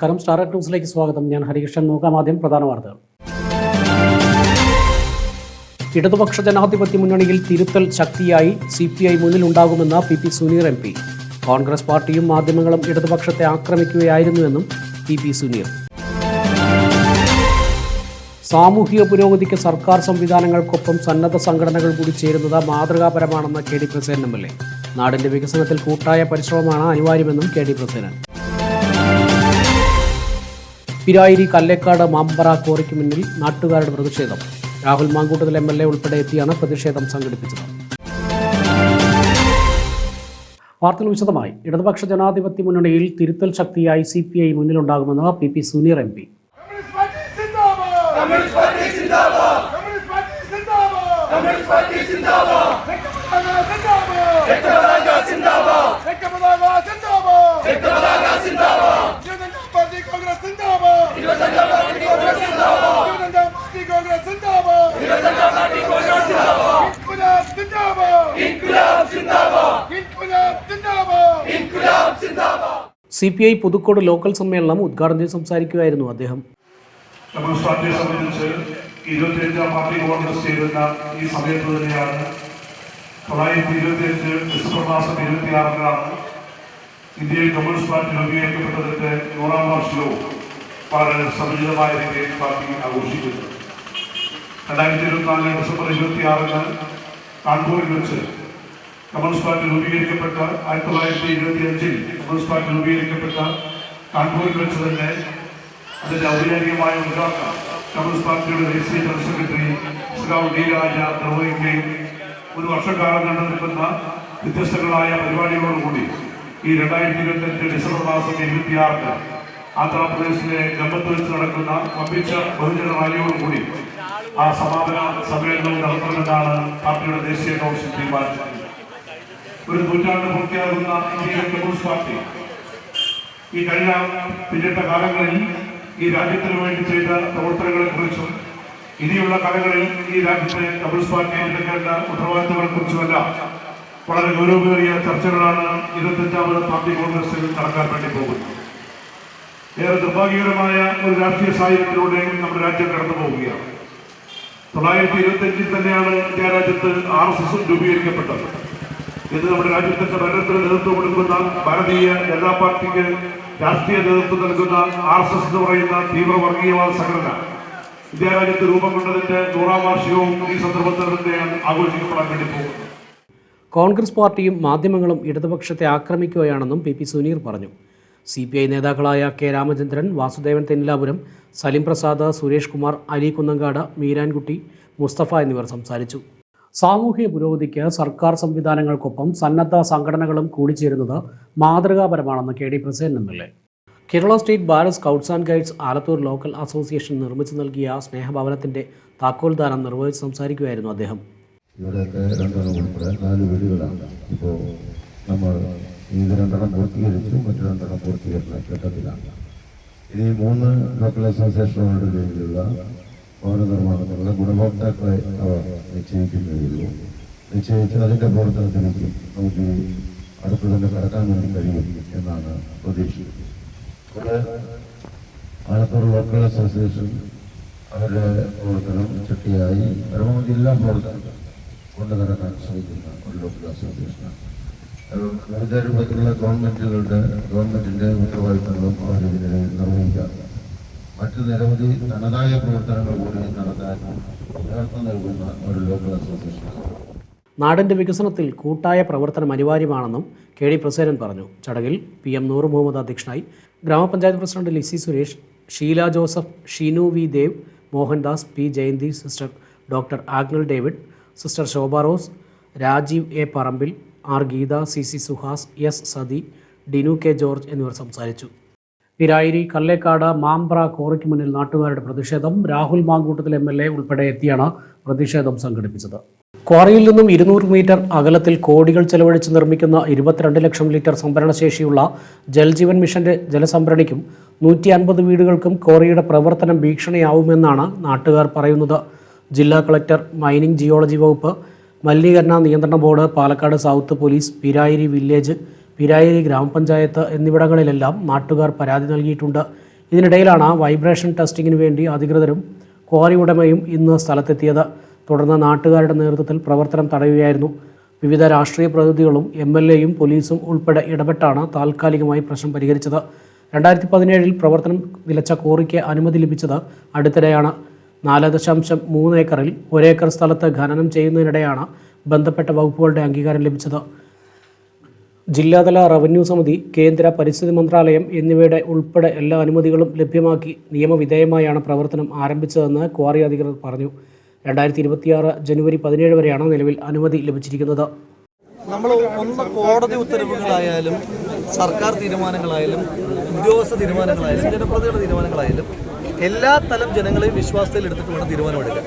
നമസ്കാരം. സ്റ്റാർ ന്യൂസിലേക്ക് സ്വാഗതം. ഞാൻ ഹരികൃഷ്ണൻ. നോക്കാം ആദ്യം പ്രധാന വാർത്തകൾ. ഇടതുപക്ഷ ജനാധിപത്യ മുന്നണിയിൽ തിരുത്തൽ ശക്തിയായി C P I മുന്നിലുണ്ടാകുമെന്ന് P P Suneer M P. Congress പാർട്ടിയും മാധ്യമങ്ങളും ഇടതുപക്ഷത്തെ ആക്രമിക്കുകയായിരുന്നുവെന്നും പി പി സുനീർ. സാമൂഹിക പുരോഗതിക്ക് സർക്കാർ സംവിധാനങ്ങൾക്കൊപ്പം സന്നദ്ധ സംഘടനകൾ കൂടി ചേരുന്നത് മാതൃകാപരമാണെന്ന് K D Prasenan M L A. നാടിന്റെ വികസനത്തിൽ കൂട്ടായ പരിശ്രമമാണ് അനിവാര്യമെന്നും കെ ഡി പ്രസേനൻ പിരായിരി കല്ലേക്കാട് മാമ്പറ കോറിക്ക് മുന്നിൽ നാട്ടുകാരുടെ പ്രതിഷേധം. Rahul Mankoottathil M L A ഉൾപ്പെടെ എത്തിയാണ് പ്രതിഷേധം സംഘടിപ്പിച്ചത്. വാർത്തകൾ വിശദമായി. ഇടതുപക്ഷ ജനാധിപത്യ മുന്നണിയിൽ തിരുത്തൽ ശക്തിയായി C P I മുന്നിലുണ്ടാകുമെന്ന് P P Suneer M P. Zindabad communist party സിന്ദാബാദ് കമ്മ്യൂണിസ്റ്റ് പാർട്ടി സിന്ദാബാദ് രക്തപതാക സിന്ദാബാദ് രക്തപതാക സിന്ദാബാദ് രക്തപതാക സിന്ദാബാദ് ഇരുപത്തഞ്ചാം പാർട്ടി കോൺഗ്രസ് സിന്ദാബാദ് ഇരുപത്തഞ്ചാം പാർട്ടി കോൺഗ്രസ് സിന്ദാബാദ് ഇരുപത്തഞ്ചാം പാർട്ടി കോൺഗ്രസ് സിന്ദാബാദ് ഇരുപത്തഞ്ചാം പാർട്ടി കോൺഗ്രസ് സിന്ദാബാദ് ഇൻകുലാബ് സിന്ദാബാദ് ഇൻകുലാബ് സിന്ദാബാദ് ഇൻകുലാബ് സിന്ദാബാദ് ഇൻകുലാബ് സിന്ദാബാദ് C P I Puthukkode local സമ്മേളനം ഉദ്ഘാടനം ചെയ്ത് സംസാരിക്കുകയായിരുന്നു അദ്ദേഹം. ഇന്ത്യയിൽ കമ്മ്യൂണിസ്റ്റ് പാർട്ടി രൂപീകരിക്കപ്പെട്ടതിന്റെ നൂറാം വർഷവും വളരെ സമുചിതമായ രീതിയിൽ പാർട്ടി ആഘോഷിക്കുന്നത്. രണ്ടായിരത്തി ഇരുപത്തിനാല് ഡിസംബർ ഇരുപത്തിയാറിന് കാൺപൂരിൽ വെച്ച് കമ്മ്യൂണിസ്റ്റ് പാർട്ടി രൂപീകരിക്കപ്പെട്ട ആയിരത്തി തൊള്ളായിരത്തി ഇരുപത്തിയഞ്ചിൽ കമ്മ്യൂണിസ്റ്റ് പാർട്ടി രൂപീകരിക്കപ്പെട്ട കാൺപൂരിൽ വെച്ച് തന്നെ അതിന്റെ ഔദ്യോഗികമായ ഉദ്ഘാടനം കമ്മ്യൂണിസ്റ്റ് പാർട്ടിയുടെ ദേശീയ ജനറൽ സെക്രട്ടറി ശ്രീറാവ് ഡി രാജ നിർവഹിക്കുകയും ഒരു വർഷക്കാലം നീണ്ടു നിൽക്കുന്ന വ്യത്യസ്തങ്ങളായ പരിപാടികളോടുകൂടി ഈ രണ്ടായിരത്തി ഇരുപത്തിയഞ്ച് ഡിസംബർ മാസം ഇരുപത്തിയാറിന് ആന്ധ്രാപ്രദേശിലെ ഗമ്പത്ത് വെച്ച് നടക്കുന്ന വമ്പിച്ച ബഹുജന റാലിയോടുകൂടി ആ സമാപന സമ്മേളനം നടത്തുന്നതാണ് പാർട്ടിയുടെ ദേശീയ കൗൺസിൽ തീരുമാനിച്ചത് ഒരു നൂറ്റാണ്ട് പൂർത്തിയാകുന്ന ഇന്ത്യയിലെ കമ്മ്യൂണിസ്റ്റ് പാർട്ടി ഈ കഴിഞ്ഞ പിന്നിട്ട കാലങ്ങളിൽ ഈ രാജ്യത്തിന് വേണ്ടി ചെയ്ത പ്രവർത്തനങ്ങളെ കുറിച്ചും ഇനിയുള്ള കാലങ്ങളിൽ ഈ രാജ്യത്തെ കമ്മ്യൂണിസ്റ്റ് പാർട്ടി ഏറ്റെടുക്കേണ്ട ഉത്തരവാദിത്തങ്ങളെ കുറിച്ചുമെല്ലാം വളരെ ഗൗരവമേറിയ ചർച്ചകളാണ് ഇരുപത്തഞ്ചാമത് പാർട്ടി കോൺഗ്രസിൽ നടക്കാൻ വേണ്ടി പോകുന്നത്. ഏറെ നിർഭാഗ്യകരമായ ഒരു രാഷ്ട്രീയ സാഹചര്യത്തിലൂടെ നമ്മുടെ രാജ്യം കടന്നു പോവുകയാണ് തൊള്ളായിരത്തി ഇരുപത്തിയഞ്ചിൽ തന്നെയാണ് ഇന്ത്യ രാജ്യത്ത് ആർ എസ് എസ് രൂപീകരിക്കപ്പെട്ടത്. ഇത് നമ്മുടെ രാജ്യത്തിന്റെ ഭരണത്തിന് നേതൃത്വം കൊടുക്കുന്ന ഭാരതീയ ജനതാ പാർട്ടിക്ക് രാഷ്ട്രീയ നേതൃത്വം നൽകുന്ന ആർ എസ് എസ് എന്ന് പറയുന്ന തീവ്ര വർഗീയവാദ സംഘടന. ഇന്ത്യ രാജ്യത്ത് രൂപം കൊണ്ടതിന്റെ നൂറാം വാർഷികവും ഈ സന്ദർഭത്തിൽ തന്നെയാണ് ആഘോഷിക്കപ്പെടാൻ വേണ്ടി പോകുന്നത് കോൺഗ്രസ് പാർട്ടിയും മാധ്യമങ്ങളും ഇടതുപക്ഷത്തെ ആക്രമിക്കുകയാണെന്നും പി പി സുനീർ പറഞ്ഞു. സി പി ഐ നേതാക്കളായ കെ രാമചന്ദ്രൻ വാസുദേവൻ തെന്നിലാപുരം സലിം പ്രസാദ് സുരേഷ് കുമാർ അലി കുന്നങ്കാട് മീരാൻകുട്ടി മുസ്തഫ എന്നിവർ സംസാരിച്ചു. സാമൂഹ്യ പുരോഗതിക്ക് സർക്കാർ സംവിധാനങ്ങൾക്കൊപ്പം സന്നദ്ധ സംഘടനകളും കൂടിച്ചേരുന്നത് മാതൃകാപരമാണെന്ന് K D Prasen M L A. Kerala state Bharat scouts and guides Alathur local association നിർമ്മിച്ചു നൽകിയ സ്നേഹഭവനത്തിന്റെ താക്കോൽദാനം നിർവഹിച്ച് സംസാരിക്കുകയായിരുന്നു അദ്ദേഹം. ഇവിടെയൊക്കെ രണ്ടെണ്ണം ഉൾപ്പെടെ നാല് വീടുകളാണ്. ഇപ്പോൾ നമ്മൾ ഇത് രണ്ടെണ്ണം പൂർത്തീകരിച്ചു മറ്റു രണ്ടെണ്ണം പൂർത്തീകരിച്ച ഘട്ടത്തിലാണ് ഇനി മൂന്ന് ലോക്കൽ അസോസിയേഷനുകളുടെ കീഴിലുള്ള ഭവന നിർമ്മാണത്തിനുള്ള ഗുണഭോക്താക്കളെ അവർ നിശ്ചയിക്കുന്നതിലും നിശ്ചയിച്ച് അതിന്റെ പ്രവർത്തനത്തിലേക്ക് നമുക്ക് അടുത്ത് തന്നെ കടക്കാൻ വേണ്ടി കഴിയും എന്നാണ് പ്രതീക്ഷിക്കുന്നത്. ഇവിടെ ലോക്കൽ അസോസിയേഷൻ അവരുടെ പ്രവർത്തനം ചട്ടിയായി പരമാവധി എല്ലാ പ്രവർത്തനങ്ങളും കൊണ്ടു നടക്കാൻ ശ്രമിക്കുന്ന ഒരു ലോക്കൽ അസോസിയേഷനാണ് രൂപത്തിലുള്ള ഗവൺമെന്റുകളുടെ ഗവൺമെന്റിന്റെ ഉത്തരവാദിത്തങ്ങളും അവർ ഇതിനെ നിർവഹിക്കാറുണ്ട് മറ്റു നിരവധി തനതായ പ്രവർത്തനങ്ങൾ കൂടി നടത്താൻ നേതൃത്വം നൽകുന്ന ഒരു ലോക്കൽ അസോസിയേഷൻ നാടിന്റെ വികസനത്തിൽ കൂട്ടായ പ്രവർത്തനം അനിവാര്യമാണെന്നും കെ ഡി പ്രസേനൻ പറഞ്ഞു. ചടങ്ങിൽ പി എം നൂർ മുഹമ്മദ് അധ്യക്ഷനായി ഗ്രാമപഞ്ചായത്ത് president Lissy Suresh Sheela Joseph Sheenu V Dev Mohandas P Jayanthi sister doctor Agnel David sister Shobha Rose Rajeev A Parambil R Geetha C C Suhas S Sathi Dinu K George എന്നിവർ സംസാരിച്ചു. പിരായിരി കല്ലേക്കാട് മാമ്പ്ര കോറയ്ക്ക് മുന്നിൽ നാട്ടുകാരുടെ പ്രതിഷേധം Rahul Mankoottathil M L A ഉൾപ്പെടെ എത്തിയാണ് പ്രതിഷേധം സംഘടിപ്പിച്ചത്. ക്വാറിയിൽ നിന്നും ഇരുന്നൂറ് മീറ്റർ അകലത്തിൽ കോടികൾ ചെലവഴിച്ച് നിർമ്മിക്കുന്ന ഇരുപത്തിരണ്ട് ലക്ഷം ലിറ്റർ സംഭരണശേഷിയുള്ള ജൽജീവൻ മിഷന്റെ ജലസംഭരണിക്കും നൂറ്റി അൻപത് വീടുകൾക്കും ക്വാറിയുടെ പ്രവർത്തനം ഭീഷണിയാവുമെന്നാണ് നാട്ടുകാർ പറയുന്നത്. ജില്ലാ കളക്ടർ മൈനിംഗ് ജിയോളജി വകുപ്പ് മലിനീകരണ നിയന്ത്രണ board Palakkad south police Pirayiri village Pirayiri ഗ്രാമപഞ്ചായത്ത് എന്നിവിടങ്ങളിലെല്ലാം നാട്ടുകാർ പരാതി നൽകിയിട്ടുണ്ട്. ഇതിനിടയിലാണ് വൈബ്രേഷൻ ടെസ്റ്റിങ്ങിന് വേണ്ടി അധികൃതരും ക്വാറി ഉടമയും ഇന്ന് സ്ഥലത്തെത്തിയത്. തുടർന്ന് നാട്ടുകാരുടെ നേതൃത്വത്തിൽ പ്രവർത്തനം തടയുകയായിരുന്നു. വിവിധ രാഷ്ട്രീയ പ്രതിനിധികളും എം എൽ എയും പോലീസും ഉൾപ്പെടെ ഇടപെട്ടാണ് താൽക്കാലികമായി പ്രശ്നം പരിഹരിച്ചത്. രണ്ടായിരത്തി പതിനേഴിൽ പ്രവർത്തനം നിലച്ച കോറിക്ക് അനുമതി ലഭിച്ചത് അടുത്തിടെയാണ്. നാല് ദശാംശം മൂന്ന് ഏക്കറിൽ ഒരേക്കർ സ്ഥലത്ത് ഖനനം ചെയ്യുന്നതിനിടെയാണ് ബന്ധപ്പെട്ട വകുപ്പുകളുടെ അംഗീകാരം ലഭിച്ചത്. ജില്ലാതല റവന്യൂ സമിതി കേന്ദ്ര പരിസ്ഥിതി മന്ത്രാലയം എന്നിവയുടെ ഉൾപ്പെടെ എല്ലാ അനുമതികളും ലഭ്യമാക്കി നിയമവിധേയമായാണ് പ്രവർത്തനം ആരംഭിച്ചതെന്ന് ക്വാറി അധികൃതർ പറഞ്ഞു. രണ്ടായിരത്തി ഇരുപത്തിയാറ് ജനുവരി പതിനേഴ് വരെയാണ് നിലവിൽ അനുമതി ലഭിച്ചിരിക്കുന്നത്. നമ്മൾ ഒന്ന് കോടതി ഉത്തരവുകളായാലും സർക്കാർ തീരുമാനങ്ങളായാലും ഉദ്യോഗസ്ഥ തീരുമാനങ്ങളായാലും ജനപ്രതികളുടെ തീരുമാനങ്ങളായാലും എല്ലാ തലം ജനങ്ങളെയും വിശ്വാസത്തിൽ എടുത്തിട്ട് വേണം തീരുമാനമെടുക്കാൻ.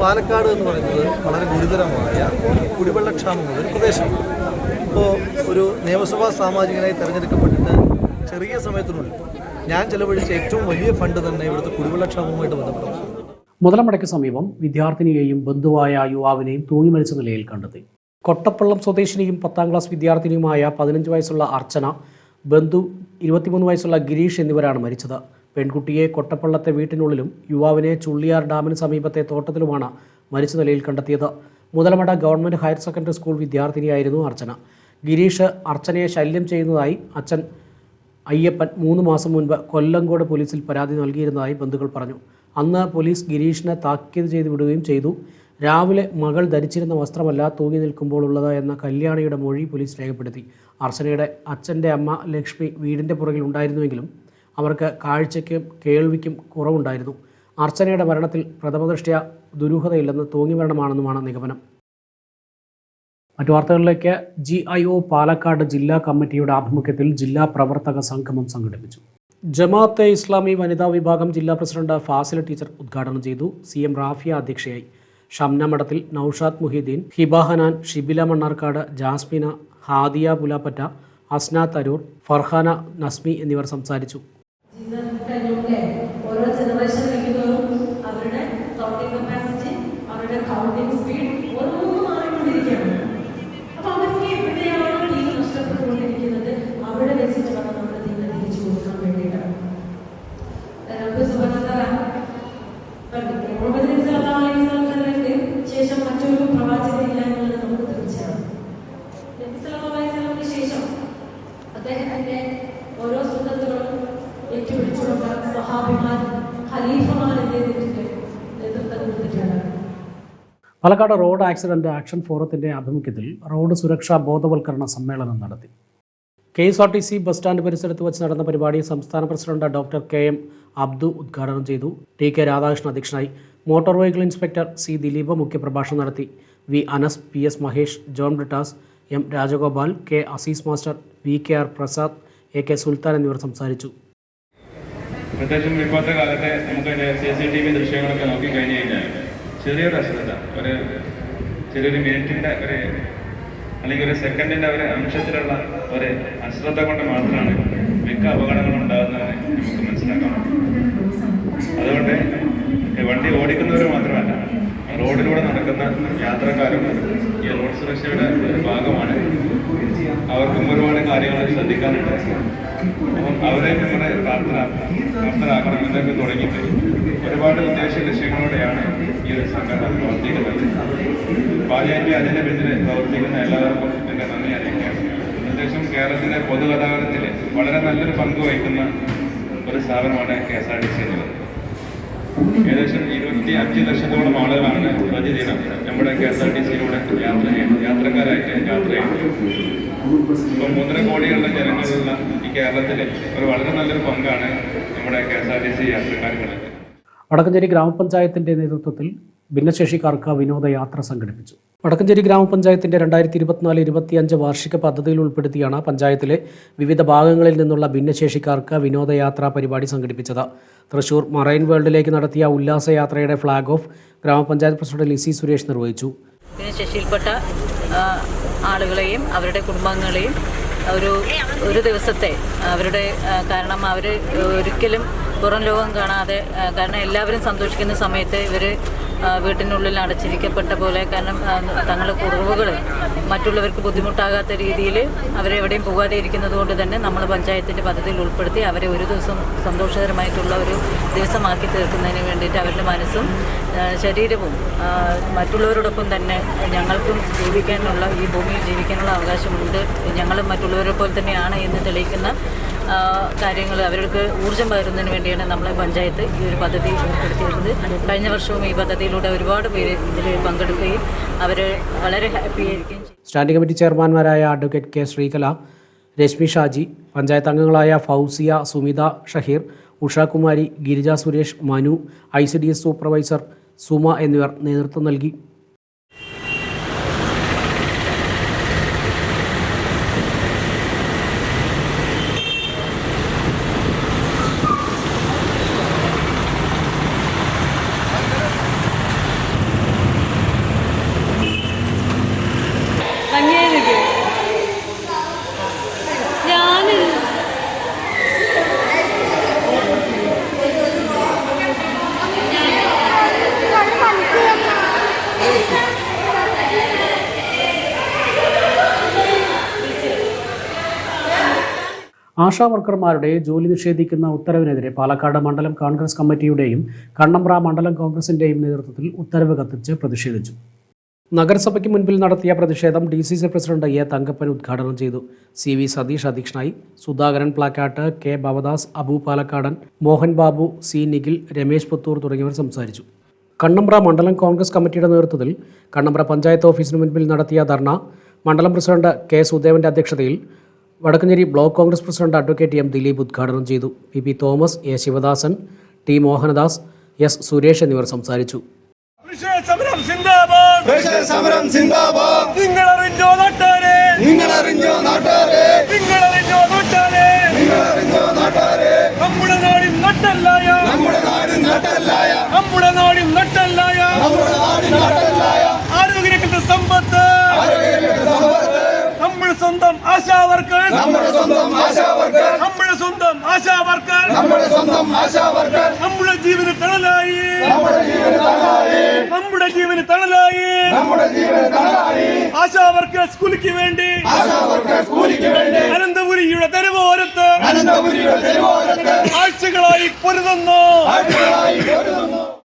പാലക്കാട് എന്ന് പറയുന്നത് വളരെ ഗുരുതരമായ കുടിവെള്ളക്ഷാമമുള്ള ഒരു പ്രദേശമാണ്. ഇപ്പോൾ ഒരു നിയമസഭാ സാമാജികനായി തിരഞ്ഞെടുക്കപ്പെട്ടിട്ട് ചെറിയ സമയത്തിനുള്ളിൽ ഞാൻ ചെലവഴിച്ച ഏറ്റവും വലിയ ഫണ്ട് തന്നെ ഇവിടുത്തെ കുടിവെള്ളക്ഷാമവുമായിട്ട് ബന്ധപ്പെട്ടു മുതലമടയ്ക്ക് സമീപം വിദ്യാർത്ഥിനിയെയും ബന്ധുവായ യുവാവിനെയും തൂങ്ങി മരിച്ച നിലയിൽ കണ്ടെത്തി. കൊട്ടപ്പള്ളം സ്വദേശിനിയും പത്താം ക്ലാസ് വിദ്യാർത്ഥിനിയുമായ പതിനഞ്ച് വയസ്സുള്ള അർച്ചന ബന്ധു ഇരുപത്തിമൂന്ന് വയസ്സുള്ള ഗിരീഷ് എന്നിവരാണ് മരിച്ചത്. പെൺകുട്ടിയെ കൊട്ടപ്പള്ളത്തെ വീട്ടിനുള്ളിലും യുവാവിനെ ചുള്ളിയാർ ഡാമിന് സമീപത്തെ തോട്ടത്തിലുമാണ് മരിച്ച നിലയിൽ കണ്ടെത്തിയത്. Muthalamada government higher secondary school വിദ്യാർത്ഥിനിയായിരുന്നു Archana. Girish അർച്ചനയെ ശല്യം ചെയ്യുന്നതായി അച്ഛൻ അയ്യപ്പൻ മൂന്ന് മാസം മുൻപ് കൊല്ലങ്കോട് പോലീസിൽ പരാതി നൽകിയിരുന്നതായി ബന്ധുക്കൾ പറഞ്ഞു. അന്ന് പോലീസ് ഗിരീഷിനെ താക്കീത് ചെയ്തു വിടുകയും ചെയ്തു. രാവിലെ മകൾ ധരിച്ചിരുന്ന വസ്ത്രമല്ല തൂങ്ങി നിൽക്കുമ്പോൾ ഉള്ളത് എന്ന കല്യാണിയുടെ മൊഴി പോലീസ് രേഖപ്പെടുത്തി. അർച്ചനയുടെ അച്ഛന്റെ അമ്മ ലക്ഷ്മി വീടിന്റെ പുറകിൽ ഉണ്ടായിരുന്നുവെങ്കിലും അവർക്ക് കാഴ്ചയ്ക്കും കേൾവിക്കും കുറവുണ്ടായിരുന്നു. അർച്ചനയുടെ മരണത്തിൽ പ്രഥമദൃഷ്ട്യ ദുരൂഹതയില്ലെന്ന് തോങ്ങി മരണമാണെന്നുമാണ് നിഗമനം. മറ്റു വാർത്തകളിലേക്ക് ജി ഐ ഒ പാലക്കാട് ജില്ലാ കമ്മിറ്റിയുടെ ആഭിമുഖ്യത്തിൽ ജില്ലാ പ്രവർത്തക സംഗമം സംഘടിപ്പിച്ചു. ജമാഅത്തെ ഇസ്ലാമി വനിതാ വിഭാഗം ജില്ലാ പ്രസിഡന്റ് ഫാസില ടീച്ചർ ഉദ്ഘാടനം ചെയ്തു. സി എം റാഫിയ അധ്യക്ഷയായി. ഷംന മഠത്തിൽ നൌഷാദ് മുഹീദ്ദീൻ ഹിബാഹനാൻ ഷിബില മണ്ണാർക്കാട് ജാസ്മിന ഹാദിയ പുലാപ്പറ്റ അസ്ന തരൂർ ഫർഹാന നസ്മി എന്നിവർ സംസാരിച്ചു. shortening the passage or at a counting speed or Palakkad road accident action ഫോറത്തിന്റെ ആഭിമുഖ്യത്തിൽ റോഡ് സുരക്ഷാ ബോധവൽക്കരണ സമ്മേളനം നടത്തി. K S R T C bus stand പരിസരത്ത് വെച്ച് നടന്ന പരിപാടി സംസ്ഥാന president doctor K M Abdu ഉദ്ഘാടനം ചെയ്തു. ടി കെ രാധാകൃഷ്ണൻ അധ്യക്ഷനായി motor vehicle inspector C Dileep മുഖ്യപ്രഭാഷണം നടത്തി. V Anas P S Mahesh John Brittas M Rajagopal K Azeez master V K R Prasad A K Sultan എന്നിവർ സംസാരിച്ചു. പ്രത്യേകിച്ചും ഇപ്പോഴത്തെ കാലത്തെ നമുക്ക് സി സി ടി വി ദൃശ്യങ്ങളൊക്കെ നോക്കിക്കഴിഞ്ഞ് ചെറിയൊരു അശ്രദ്ധ ഒരു ചെറിയൊരു മിനിറ്റിന്റെ ഒരു അല്ലെങ്കിൽ ഒരു സെക്കൻഡിന്റെ ഒരു അംശത്തിലുള്ള ഒരു അശ്രദ്ധ കൊണ്ട് മാത്രമാണ് മിക്ക അപകടങ്ങളും ഉണ്ടാകുന്നതെന്ന് നമുക്ക് മനസ്സിലാക്കാം അതുകൊണ്ട് വണ്ടി ഓടിക്കുന്നവർ മാത്രമല്ല റോഡിലൂടെ നടക്കുന്ന യാത്രക്കാരും ഈ റോഡ് സുരക്ഷയുടെ ഒരു ഭാഗമാണ്. അവർക്കും ഒരുപാട് കാര്യങ്ങൾ ശ്രദ്ധിക്കാനുണ്ട്. അപ്പം അവരെ നമ്മുടെ പ്രാർത്ഥന പ്രാർത്ഥനാക്കണം എന്നൊക്കെ തുടങ്ങിയിട്ട് ഒരുപാട് ഉദ്ദേശ ലക്ഷ്യങ്ങളോടെയാണ് ഈ ഒരു സംഘടന പ്രവർത്തിക്കുന്നത്. പാലിയാറ്റി അതിന്റെ പിന്നിൽ പ്രവർത്തിക്കുന്ന എല്ലാവർക്കും എന്റെ നന്ദി അറിയിക്കുകയാണ്. പ്രത്യേകിച്ചും കേരളത്തിലെ പൊതുഗതാഗതത്തിൽ വളരെ നല്ലൊരു പങ്ക് വഹിക്കുന്ന ഒരു സ്ഥാപനമാണ് K S R T C എന്നുള്ളത്. ഏകദേശം ഇരുപത്തി അഞ്ച് ലക്ഷത്തോളം ആളുകളാണ് പ്രതിദിനം നമ്മുടെ കെ എസ് ആർ ടി സിയിലൂടെ യാത്ര യാത്രക്കാരായിട്ട് യാത്ര ചെയ്യുന്നത് ഇപ്പം മൂന്നര കോടിയുള്ള ജനങ്ങളുള്ള ഈ കേരളത്തിൽ ഒരു വളരെ നല്ലൊരു പങ്കാണ് നമ്മുടെ K S R T C യാത്രക്കാരുള്ളത് Vadakkencherry ഗ്രാമപഞ്ചായത്തിന്റെ നേതൃത്വത്തിൽ ഭിന്നശേഷിക്കാർക്ക് വിനോദയാത്ര സംഘടിപ്പിച്ചു. വടക്കഞ്ചേരി ഗ്രാമപഞ്ചായത്തിന്റെ രണ്ടായിരത്തി ഇരുപത്തിനാല് ഇരുപത്തിയഞ്ച് വാർഷിക പദ്ധതിയിൽ ഉൾപ്പെടുത്തിയാണ് പഞ്ചായത്തിലെ വിവിധ ഭാഗങ്ങളിൽ നിന്നുള്ള ഭിന്നശേഷിക്കാർക്ക് വിനോദയാത്രാ പരിപാടി സംഘടിപ്പിച്ചത്. തൃശൂർ മറൈൻ വേൾഡിലേക്ക് നടത്തിയ ഉല്ലാസയാത്രയുടെ ഫ്ളാഗ് ഓഫ് ഗ്രാമപഞ്ചായത്ത് പ്രസിഡന്റ് ലിസി സുരേഷ് നിർവഹിച്ചു. ഭിന്നശേഷിയിൽപ്പെട്ട ആളുകളെയും അവരുടെ കുടുംബാംഗങ്ങളെയും ഒരു ഒരു ദിവസത്തെ അവരുടെ കാരണം അവർ ഒരിക്കലും പുറം ലോകം കാണാതെ കാരണം എല്ലാവരും സന്തോഷിക്കുന്ന സമയത്ത് ഇവർ വീട്ടിനുള്ളിൽ അടച്ചിരിക്കപ്പെട്ട പോലെ. കാരണം തങ്ങളുടെ കുറവുകൾ മറ്റുള്ളവർക്ക് ബുദ്ധിമുട്ടാകാത്ത രീതിയിൽ അവരെ എവിടെയും പോകാതെ ഇരിക്കുന്നത് കൊണ്ട് തന്നെ നമ്മൾ പഞ്ചായത്തിന്റെ പദ്ധതിയിൽ ഉൾപ്പെടുത്തി അവരെ ഒരു ദിവസം സന്തോഷകരമായിട്ടുള്ള ഒരു ദിവസമാക്കി തീർക്കുന്നതിന് വേണ്ടിയിട്ട് അവരുടെ മനസ്സും ശരീരവും മറ്റുള്ളവരോടൊപ്പം തന്നെ ഞങ്ങൾക്കും ജീവിക്കാനുള്ള ഈ ഭൂമിയിൽ ജീവിക്കാനുള്ള അവകാശമുണ്ട്. ഞങ്ങളും മറ്റുള്ളവരെ പോലെ തന്നെയാണ് എന്ന് തെളിയിക്കുന്ന കാര്യങ്ങൾ അവർക്ക് ഊർജം പകരുന്നതിന് വേണ്ടിയാണ് നമ്മളെ പഞ്ചായത്ത് ഈ ഒരു പദ്ധതി ഏർപ്പെടുത്തിയിരുന്നത്. കഴിഞ്ഞ വർഷവും ഈ പദ്ധതിയിലൂടെ ഒരുപാട് പേര് ഇതിൽ പങ്കെടുക്കുകയും അവർ വളരെ ഹാപ്പി ആയിരിക്കുകയും സ്റ്റാൻഡിംഗ് കമ്മിറ്റി ചെയർമാൻമാരായ അഡ്വക്കേറ്റ് കെ ശ്രീകല രശ്മി ഷാജി പഞ്ചായത്ത് അംഗങ്ങളായ Fousiya Sumitha Shaheer Ushakumari Girija Suresh Manu I C D S supervisor Suma എന്നിവർ നേതൃത്വം നൽകി ഭംഗിയായിരിക്കും ഞാൻ ആശാ വർക്കർമാരുടെ ജോലി നിഷേധിക്കുന്ന ഉത്തരവിനെതിരെ പാലക്കാട് മണ്ഡലം കോൺഗ്രസ് കമ്മിറ്റിയുടെയും കണ്ണമ്പ്ര മണ്ഡലം കോൺഗ്രസിന്റെയും നേതൃത്വത്തിൽ ഉത്തരവ് കത്തിച്ച് പ്രതിഷേധിച്ചു. നഗരസഭയ്ക്ക് മുൻപിൽ നടത്തിയ പ്രതിഷേധം D C C president A Thankappan ഉദ്ഘാടനം ചെയ്തു. സി വി സതീഷ് അധ്യക്ഷനായി സുധാകരൻ പ്ലാക്കാട്ട് കെ ഭവദാസ് അബു പാലക്കാടൻ മോഹൻ ബാബു സി നിഖിൽ രമേശ് പുത്തൂർ തുടങ്ങിയവർ സംസാരിച്ചു. കണ്ണമ്പ്ര മണ്ഡലം കോൺഗ്രസ് കമ്മിറ്റിയുടെ നേതൃത്വത്തിൽ കണ്ണമ്പ്ര പഞ്ചായത്ത് ഓഫീസിന് മുൻപിൽ നടത്തിയ ധർണ മണ്ഡലം പ്രസിഡന്റ് കെ സുദേവന്റെ അധ്യക്ഷതയിൽ Vadakkencherry block Congress president advocate M Dileep ഉദ്ഘാടനം ചെയ്തു. P P Thomas A Sivadasan T Mohanadas S Suresh എന്നിവർ സംസാരിച്ചു. നാട്ടാരെ? നമ്മുടെ നാടിൻ നട്ടല്ലായ നമ്മുടെ നാടിൻ നട്ടല്ലായ നമ്മുടെ നാടിൻ നട്ടല്ലായ നമ്മുടെ നാടിൻ നട്ടല്ലായ ആരോഗ്യരംഗത്തെ സമ്പത്ത് നമ്മുടെ സ്വന്തം ആശാവർക്കർ. നമ്മുടെ സ്വന്തം ആശാ വർക്കർ നമ്മുടെ സ്വന്തം ആശാ വർക്കർ നമ്മുടെ സ്വന്തം ആശാ വർക്കർ നമ്മുടെ ജീവന തണലായി. നമ്മുടെ ജീവന തണലായി. നമ്മുടെ ജീവന തണലായി. നമ്മുടെ ജീവന തണലായി. ആശാ വർക്കർ സ്കൂളിക്ക് വേണ്ടി. ആശാ വർക്കർ സ്കൂളിക്ക് വേണ്ടി. അനന്തപുരിയുടെ തെരുവോരത്ത്. അനന്തപുരിയുടെ തെരുവോരത്ത്. ആഴ്ചകളായി പൊരുതുന്നു. ആഴ്ചകളായി പൊരുതുന്നു.